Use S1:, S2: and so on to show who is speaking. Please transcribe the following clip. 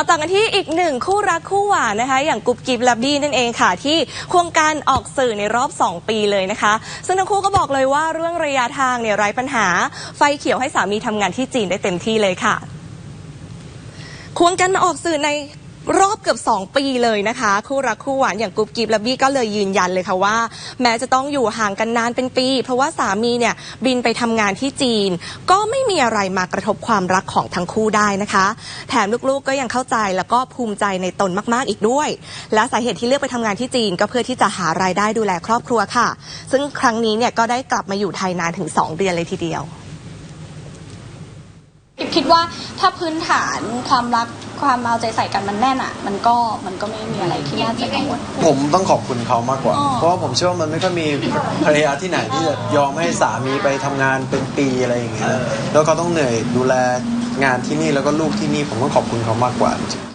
S1: มาต่อกันที่อีกหนึ่งคู่รักคู่หวานนะคะ อย่างกุ๊บกิ๊บและบี้นั่นเองค่ะ ที่ควงกันออกสื่อในรอบ 2 ปีเลยนะคะ ซึ่งทั้งคู่ก็บอกเลยว่าเรื่องระยะทางเนี่ยไร้ปัญหา ไฟเขียวให้สามีทำงานที่จีนได้เต็มที่เลยค่ะ ควงกันมาออกสื่อใน รอบเกือบ 2 ปีเลยนะคะ คู่รักคู่หวานอย่างกุ๊บกิ๊บและบี้ก็เลยยืนยันเลยค่ะว่า แม้จะต้องอยู่ห่างกันนานเป็นปี เพราะว่าสามีเนี่ยบินไปทำงานที่จีน ก็ไม่มีอะไรมากระทบความรักของทั้งคู่ได้นะคะ แถมลูกๆก็ยังเข้าใจแล้วก็ภูมิใจในตนมากๆอีกด้วย และสาเหตุที่เลือกไปทำงานที่จีนก็เพื่อที่จะหารายได้ดูแลครอบครัวค่ะ ซึ่งครั้งนี้เนี่ยก็ได้กลับมาอยู่ไทยนานถึง 2 เดือนเลยทีเดียว
S2: กิ๊บคิดว่าถ้าพื้นฐานความรัก ความเอาใจใส่กันมันแน่นอะ มันก็มันก็ไม่มีอะไรที่น่าจะกังวล
S3: ผมต้องขอบคุณเขามากกว่า
S2: อ๋อ
S3: เพราะว่าผมเชื่อว่ามันไม่ค่อยมีภรรยาที่ไหนที่จะยอมให้สามีไปทำงานเป็นปีอะไรอย่างเงี้ยแล้วเขาต้องเหนื่อยดูแลงานที่นี่แล้วก็ลูกที่นี่ผมต้องขอบคุณเขามากกว่าจริงๆ